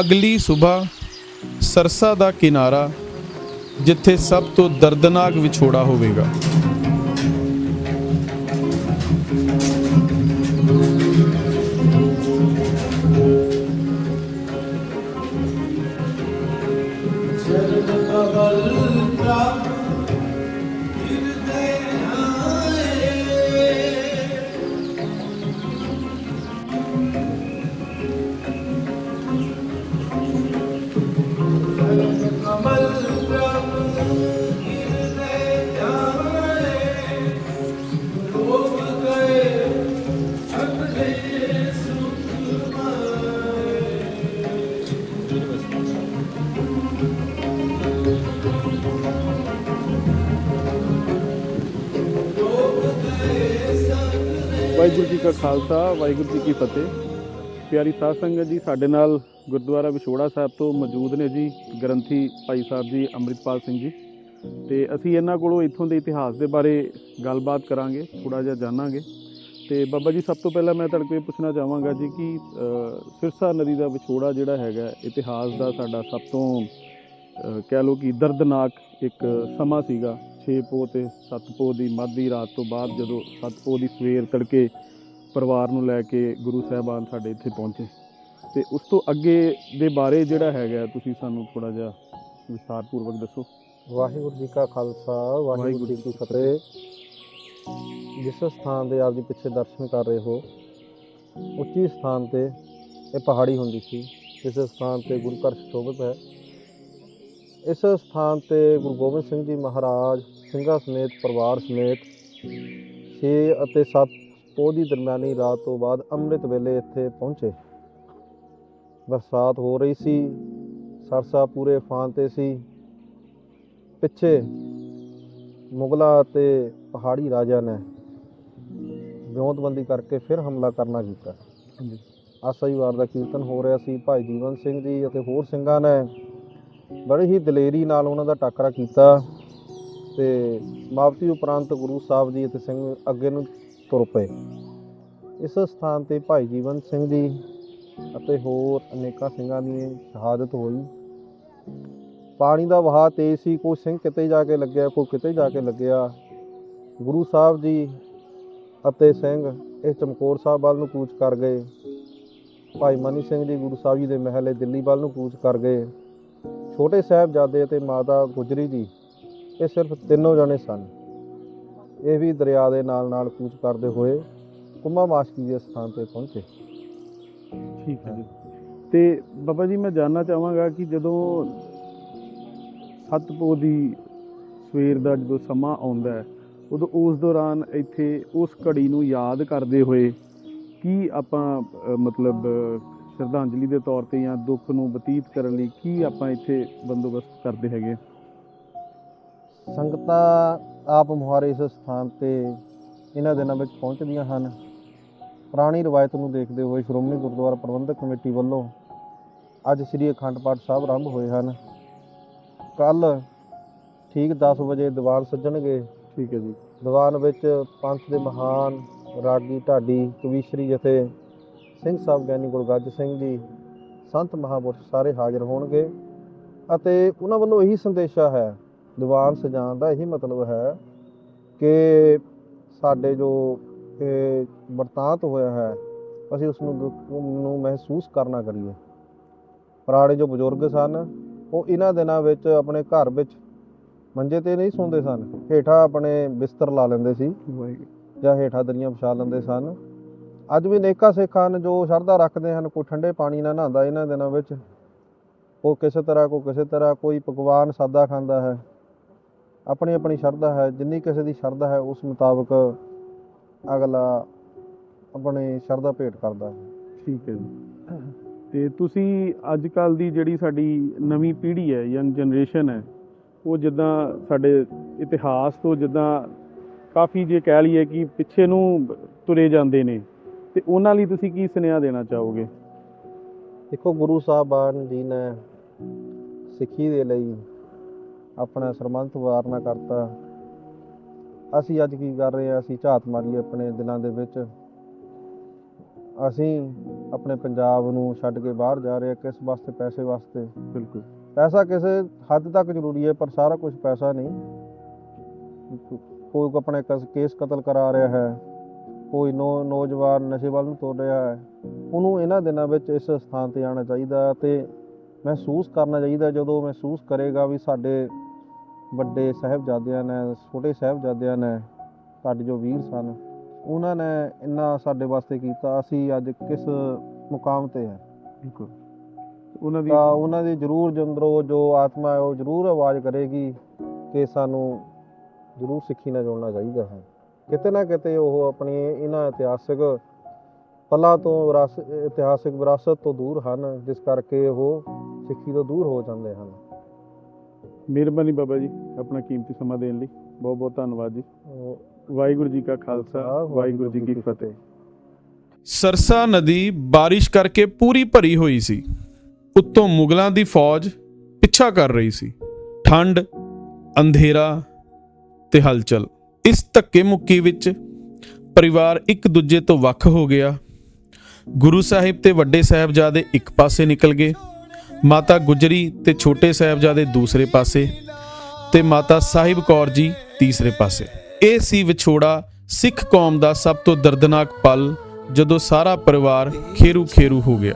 ਅਗਲੀ ਸਵੇਰ ਸਰਸਾ ਦਾ ਕਿਨਾਰਾ ਜਿੱਥੇ ਸਭ ਤੋਂ ਦਰਦਨਾਕ ਵਿਛੋੜਾ ਹੋਵੇਗਾ। ਵਾਹਿਗੁਰੂ ਜੀ ਕਾ ਖਾਲਸਾ, ਵਾਹਿਗੁਰੂ ਜੀ ਕੀ ਫਤਿਹ। ਪਿਆਰੀ ਸਾਧ ਸੰਗਤ ਜੀ, ਸਾਡੇ ਨਾਲ ਗੁਰਦੁਆਰਾ ਵਿਛੋੜਾ ਸਾਹਿਬ ਤੋਂ ਮੌਜੂਦ ਨੇ ਜੀ, ਗ੍ਰੰਥੀ ਭਾਈ ਸਾਹਿਬ ਜੀ, ਅੰਮ੍ਰਿਤਪਾਲ ਸਿੰਘ ਜੀ। ਤੇ ਅਸੀਂ ਇਹਨਾਂ ਕੋਲੋਂ ਇੱਥੋਂ ਦੇ ਇਤਿਹਾਸ ਦੇ ਬਾਰੇ ਗੱਲਬਾਤ ਕਰਾਂਗੇ ਥੋੜਾ ਜਿਹਾ ਜਾਣਾਂਗੇ। ਤੇ ਬਾਬਾ ਜੀ, ਸਭ ਤੋਂ ਪਹਿਲਾਂ ਮੈਂ ਤੁਹਾਡੇ ਕੋਲ ਇਹ ਪੁੱਛਣਾ ਚਾਹਾਂਗਾ ਜੀ ਕਿ ਸਿਰਸਾ ਨਦੀ ਦਾ ਵਿਛੋੜਾ ਜਿਹੜਾ ਹੈਗਾ, ਇਤਿਹਾਸ ਦਾ ਸਾਡਾ ਸਭ ਤੋਂ ਕਹਿ ਲਓ ਕਿ ਦਰਦਨਾਕ ਇੱਕ ਸਮਾਂ ਸੀਗਾ। 6 ਪੋਹ ਤੇ 7 ਪੋਹ ਦੀ ਮੱਧੀ ਰਾਤ ਤੋਂ ਬਾਅਦ ਜਦੋਂ 7 ਪੋਹ ਦੀ ਸਵੇਰ ਤੜਕੇ ਪਰਿਵਾਰ ਨੂੰ ਲੈ ਕੇ ਗੁਰੂ ਸਾਹਿਬਾਨ ਸਾਡੇ ਇੱਥੇ ਪਹੁੰਚੇ। ਤੇ ਉਸ ਤੋਂ ਅੱਗੇ ਦੇ ਬਾਰੇ ਜਿਹੜਾ ਹੈਗਾ ਤੁਸੀਂ ਸਾਨੂੰ ਥੋੜਾ ਜਿਹਾ ਵਿਸਥਾਰਪੂਰਵਕ ਦੱਸੋ। ਵਾਹਿਗੁਰੂ ਜੀ ਕਾ ਖਾਲਸਾ ਵਾਹਿਗੁਰੂ ਜੀ ਕੀ ਫਤਿਹ। ਜਿਸ ਸਥਾਨ ਦੇ ਆਪ ਜੀ ਪਿੱਛੇ ਦਰਸ਼ਨ ਕਰ ਰਹੇ ਹੋ ਉੱਚੀ ਸਥਾਨ ਤੇ ਇਹ ਪਹਾੜੀ ਹੁੰਦੀ ਸੀ। ਇਸ ਸਥਾਨ ਤੇ ਗੁਰੂ ਘਰ ਸ਼ੋਭਿਤ ਹੈ। ਇਸ ਸਥਾਨ ਤੇ ਗੁਰੂ ਗੋਬਿੰਦ ਸਿੰਘ ਜੀ ਮਹਾਰਾਜ ਸਿੰਘਾਂ ਸਮੇਤ ਪਰਿਵਾਰ ਸਮੇਤ 6 ਅਤੇ 7 ਪੋਹ ਦੀ ਦਰਮਿਆਨੀ ਰਾਤ ਤੋਂ ਬਾਅਦ ਅੰਮ੍ਰਿਤ ਵੇਲੇ ਇੱਥੇ ਪਹੁੰਚੇ। ਬਰਸਾਤ ਹੋ ਰਹੀ ਸੀ ਸਰਸਾ ਪੂਰੇ ਫਾਨ ਤੇ ਸੀ। ਪਿੱਛੇ ਮੁਗਲਾਂ ਅਤੇ ਪਹਾੜੀ ਰਾਜਾ ਨੇ ਵਿਉਂਤਬੰਦੀ ਕਰਕੇ ਫਿਰ ਹਮਲਾ ਕਰਨਾ ਕੀਤਾ। ਆਸਾ ਹੀ ਵਾਰ ਦਾ ਕੀਰਤਨ ਹੋ ਰਿਹਾ ਸੀ। ਭਾਈ ਜੀਵਨ ਸਿੰਘ ਜੀ ਅਤੇ ਹੋਰ ਸਿੰਘਾਂ ਨੇ ਬੜੀ ਹੀ ਦਲੇਰੀ ਨਾਲ ਉਹਨਾਂ ਦਾ ਟਾਕਰਾ ਕੀਤਾ। ਤੇ ਸਮਾਪਤੀ ਉਪਰੰਤ ਗੁਰੂ ਸਾਹਿਬ ਜੀ ਅਤੇ ਸਿੰਘ ਅੱਗੇ ਨੂੰ ਤੁਰ ਪਏ। ਇਸ ਸਥਾਨ ਤੇ ਭਾਈ ਜੀਵਨ ਸਿੰਘ ਜੀ ਅਤੇ ਹੋਰ ਅਨੇਕਾਂ ਸਿੰਘਾਂ ਦੀ ਸ਼ਹਾਦਤ ਹੋਈ। ਪਾਣੀ ਦਾ ਵਹਾਅ ਤੇਜ਼ ਸੀ, ਕੋਈ ਸਿੰਘ ਕਿਤੇ ਜਾ ਕੇ ਲੱਗਿਆ, ਕੋਈ ਕਿਤੇ ਜਾ ਕੇ ਲੱਗਿਆ। ਗੁਰੂ ਸਾਹਿਬ ਜੀ ਅਤੇ ਸਿੰਘ ਇਹ ਚਮਕੌਰ ਸਾਹਿਬ ਵੱਲ ਨੂੰ ਕੂਚ ਕਰ ਗਏ। ਭਾਈ ਮਨੀ ਸਿੰਘ ਜੀ ਗੁਰੂ ਸਾਹਿਬ ਜੀ ਦੇ ਮਹਿਲੇ, ਦਿੱਲੀ ਵੱਲ ਨੂੰ ਕੂਚ ਕਰ ਗਏ। ਛੋਟੇ ਸਾਹਿਬਜ਼ਾਦੇ ਅਤੇ ਮਾਤਾ ਗੁਜਰੀ ਜੀ ਇਹ ਸਿਰਫ ਤਿੰਨੋਂ ਜਣੇ ਸਨ। ਇਹ ਵੀ ਦਰਿਆ ਦੇ ਨਾਲ ਨਾਲ ਕੂਚ ਕਰਦੇ ਹੋਏ ਕੁੰਮਾ ਮਾਸ਼ਕੀ ਦੇ ਸਥਾਨ ਤੇ ਪਹੁੰਚੇ। ਠੀਕ ਹੈ ਜੀ। ਤੇ ਬਾਬਾ ਜੀ, ਮੈਂ ਜਾਨਣਾ ਚਾਹਾਂਗਾ ਕਿ ਜਦੋਂ ਸਤਪੋ ਦੀ ਸਵੇਰ ਦਾ ਜਦੋਂ ਸਮਾਂ ਆਉਂਦਾ ਹੈ, ਉਦੋਂ ਉਸ ਦੌਰਾਨ ਇੱਥੇ ਉਸ ਘੜੀ ਨੂੰ ਯਾਦ ਕਰਦੇ ਹੋਏ ਕੀ ਆਪਾਂ ਮਤਲਬ, ਸ਼ਰਧਾਂਜਲੀ ਦੇ ਤੌਰ ਤੇ ਜਾਂ ਦੁੱਖ ਨੂੰ ਬਤੀਤ ਕਰਨ ਲਈ ਕੀ ਆਪਾਂ ਇੱਥੇ ਬੰਦੋਬਸਤ ਕਰਦੇ ਹੈਗੇ? ਸੰਗਤਾਂ ਆਪ ਮੁਹਾਰੇ ਇਸ ਸਥਾਨ ਤੇ ਇਹਨਾਂ ਦਿਨਾਂ ਵਿੱਚ ਪਹੁੰਚਦੀਆਂ ਹਨ। ਪੁਰਾਣੀ ਰਵਾਇਤ ਨੂੰ ਦੇਖਦੇ ਹੋਏ ਸ਼੍ਰੋਮਣੀ ਗੁਰਦੁਆਰਾ ਪ੍ਰਬੰਧਕ ਕਮੇਟੀ ਵੱਲੋਂ ਅੱਜ ਸ੍ਰੀ ਅਖੰਡ ਪਾਠ ਸਾਹਿਬ ਆਰੰਭ ਹੋਏ ਹਨ। ਕੱਲ ਠੀਕ 10 ਵਜੇ ਦੀਵਾਨ ਸੱਜਣਗੇ। ਠੀਕ ਹੈ ਜੀ। ਦੀਵਾਨ ਵਿੱਚ ਪੰਥ ਦੇ ਮਹਾਨ ਰਾਗੀ ਢਾਡੀ ਕਵੀਸ਼ਰੀ ਜਥੇ ਸਿੰਘ ਸਾਹਿਬ ਗਿਆਨੀ ਗੁਰਗੱਜ ਸਿੰਘ ਜੀ ਸੰਤ ਮਹਾਂਪੁਰਸ਼ ਸਾਰੇ ਹਾਜ਼ਰ ਹੋਣਗੇ ਅਤੇ ਉਹਨਾਂ ਵੱਲੋਂ ਇਹੀ ਸੰਦੇਸ਼ਾ ਹੈ ਦੀਵਾਨ ਸਜਾਉਣ ਦਾ ਇਹੀ ਮਤਲਬ ਹੈ ਕਿ ਸਾਡੇ ਜੋ ਇਹ ਵਰਤਾਂਤ ਹੋਇਆ ਹੈ, ਅਸੀਂ ਉਸ ਨੂੰ ਨੂੰ ਮਹਿਸੂਸ ਕਰਨਾ ਕਰੀਏ। ਪੁਰਾਣੇ ਜੋ ਬਜ਼ੁਰਗ ਸਨ, ਉਹ ਇਹਨਾਂ ਦਿਨਾਂ ਵਿੱਚ ਆਪਣੇ ਘਰ ਵਿੱਚ ਮੰਜੇ ਤੇ ਨਹੀਂ ਸੌਂਦੇ ਸਨ। ਹੇਠਾਂ ਆਪਣੇ ਬਿਸਤਰ ਲਾ ਲੈਂਦੇ ਸੀ ਜਾਂ ਹੇਠਾਂ ਦਰੀਆਂ ਵਿਛਾ ਲੈਂਦੇ ਸਨ। ਅੱਜ ਵੀ ਨੇਕਾ ਸਿੱਖ ਹਨ ਜੋ ਸ਼ਰਧਾ ਰੱਖਦੇ ਹਨ, ਕੋਈ ਠੰਡੇ ਪਾਣੀ ਨਾਲ ਨਹਾਉਂਦਾ ਇਹਨਾਂ ਦਿਨਾਂ ਵਿੱਚ, ਉਹ ਕਿਸੇ ਤਰ੍ਹਾਂ ਕੋਈ ਕਿਸੇ ਤਰ੍ਹਾਂ ਕੋਈ ਪਕਵਾਨ ਸਾਦਾ ਖਾਂਦਾ ਹੈ। ਆਪਣੀ ਆਪਣੀ ਸ਼ਰਧਾ ਹੈ ਜਿੰਨੀ ਕਿਸੇ ਦੀ ਸ਼ਰਧਾ ਹੈ ਉਸ ਮੁਤਾਬਕ ਅਗਲਾ ਆਪਣੀ ਸ਼ਰਧਾ ਭੇਟ ਕਰਦਾ ਹੈ। ਠੀਕ ਹੈ ਜੀ। ਤੇ ਤੁਸੀਂ ਅੱਜ ਕੱਲ ਦੀ ਜਿਹੜੀ ਸਾਡੀ ਨਵੀਂ ਪੀੜ੍ਹੀ ਹੈ ਯੰਗ ਜਨਰੇਸ਼ਨ ਹੈ ਉਹ ਜਿੱਦਾਂ ਸਾਡੇ ਇਤਿਹਾਸ ਤੋਂ ਜਿੱਦਾਂ ਕਾਫੀ ਜੇ ਕਹਿ ਲਈਏ ਕਿ ਪਿੱਛੇ ਨੂੰ ਤੁਰੇ ਜਾਂਦੇ ਨੇ ਤੇ ਉਹਨਾਂ ਲਈ ਤੁਸੀਂ ਕੀ ਸੁਨੇਹਾ ਦੇਣਾ ਚਾਹੋਗੇ? ਦੇਖੋ ਗੁਰੂ ਸਾਹਿਬਾਨ ਜੀ ਨੇ ਸਿੱਖੀ ਦੇ ਲਈ ਆਪਣਾ ਸਰਮੰਤ ਵਾਰਨਾ ਕਰਤਾ। ਅਸੀਂ ਅੱਜ ਕੀ ਕਰ ਰਹੇ ਹਾਂ? ਅਸੀਂ ਝਾਤ ਮਾਰੀਏ ਆਪਣੇ ਦਿਲਾਂ ਦੇ ਵਿੱਚ। ਅਸੀਂ ਆਪਣੇ ਪੰਜਾਬ ਨੂੰ ਛੱਡ ਕੇ ਬਾਹਰ ਜਾ ਰਹੇ ਹਾਂ ਕਿਸ ਵਾਸਤੇ? ਪੈਸੇ ਵਾਸਤੇ। ਬਿਲਕੁਲ। ਪੈਸਾ ਕਿਸੇ ਹੱਦ ਤੱਕ ਜ਼ਰੂਰੀ ਹੈ ਪਰ ਸਾਰਾ ਕੁਝ ਪੈਸਾ ਨਹੀਂ। ਕੋਈ ਆਪਣੇ ਕਸ- ਕਤਲ ਕਰਾ ਰਿਹਾ ਹੈ। ਕੋਈ ਨੌ ਨੌਜਵਾਨ ਨਸ਼ੇ ਵੱਲ ਨੂੰ ਤੁਰ ਰਿਹਾ ਹੈ। ਉਹਨੂੰ ਇਹਨਾਂ ਦਿਨਾਂ ਵਿੱਚ ਇਸ ਸਥਾਨ ਤੇ ਆਉਣਾ ਚਾਹੀਦਾ ਤੇ ਮਹਿਸੂਸ ਕਰਨਾ ਚਾਹੀਦਾ ਜਦੋਂ ਮਹਿਸੂਸ ਕਰੇਗਾ ਵੀ ਸਾਡੇ ਵੱਡੇ ਸਾਹਿਬਜ਼ਾਦਿਆਂ ਨੇ ਛੋਟੇ ਸਾਹਿਬਜ਼ਾਦਿਆਂ ਨੇ ਸਾਡੇ ਜੋ ਵੀਰ ਸਨ ਉਹਨਾਂ ਨੇ ਇੰਨਾ ਸਾਡੇ ਵਾਸਤੇ ਕੀਤਾ ਅਸੀਂ ਅੱਜ ਕਿਸ ਮੁਕਾਮ ਤੇ ਹਾਂ। ਬਿਲਕੁਲ। ਉਹਨਾਂ ਦੀ ਤਾਂ ਉਹਨਾਂ ਦੀ ਜ਼ਰੂਰ ਜੰਦਰੋ ਜੋ ਆਤਮਾ ਹੈ ਉਹ ਜ਼ਰੂਰ ਆਵਾਜ਼ ਕਰੇਗੀ ਕਿ ਸਾਨੂੰ ਜ਼ਰੂਰ ਸਿੱਖੀ ਨਾਲ ਜੁੜਨਾ ਚਾਹੀਦਾ ਹੈ। ਕਿਤੇ ਨਾ ਕਿਤੇ ਉਹ ਆਪਣੀ ਇਹਨਾਂ ਇਤਿਹਾਸਿਕ ਪਲਾਂ ਤੋਂ ਇਤਿਹਾਸਿਕ ਵਿਰਾਸਤ ਤੋਂ ਦੂਰ ਹਨ ਜਿਸ ਕਰਕੇ ਉਹ ਸਿੱਖੀ ਤੋਂ ਦੂਰ ਹੋ ਜਾਂਦੇ ਹਨ। ਮਿਹਰਬਾਨੀ ਬਾਬਾ ਜੀ ਆਪਣਾ ਕੀਮਤੀ ਸਮਾਂ ਦੇਣ ਲਈ। ਬਹੁਤ ਬਹੁਤ ਧੰਨਵਾਦ ਜੀ। ਵਾਹਿਗੁਰੂ ਜੀ ਕਾ ਖਾਲਸਾ ਵਾਹਿਗੁਰੂ ਜੀ ਕੀ ਫਤਿਹ। ਸਰਸਾ ਨਦੀ ਬਾਰਿਸ਼ ਕਰਕੇ ਪੂਰੀ ਭਰੀ ਹੋਈ ਸੀ। ਉੱਤੋਂ ਮੁਗਲਾਂ ਦੀ ਫੌਜ ਪਿੱਛਾ ਕਰ ਰਹੀ ਸੀ। ਠੰਡ ਅੰਧੇਰਾ ਤੇ ਹਲਚਲ। ਇਸ ਧੱਕੇ ਮੁੱਕੀ ਵਿੱਚ ਪਰਿਵਾਰ ਇੱਕ ਦੂਜੇ ਤੋਂ ਵੱਖ ਹੋ ਗਿਆ। ਗੁਰੂ ਸਾਹਿਬ ਤੇ ਵੱਡੇ ਸਾਹਿਬਜ਼ਾਦੇ ਇੱਕ ਪਾਸੇ ਨਿਕਲ ਗਏ। ਮਾਤਾ ਗੁਜਰੀ ਤੇ ਛੋਟੇ ਸਾਹਿਬਜ਼ਾਦੇ ਦੂਸਰੇ ਪਾਸੇ ਤੇ ਮਾਤਾ ਸਾਹਿਬ ਕੌਰ ਜੀ ਤੀਸਰੇ ਪਾਸੇ। ਇਹ ਸੀ ਵਿਛੋੜਾ ਸਿੱਖ ਕੌਮ ਦਾ ਸਭ ਤੋਂ ਦਰਦਨਾਕ ਪਲ ਜਦੋਂ ਸਾਰਾ ਪਰਿਵਾਰ ਖੇਰੂ ਖੇਰੂ ਹੋ ਗਿਆ।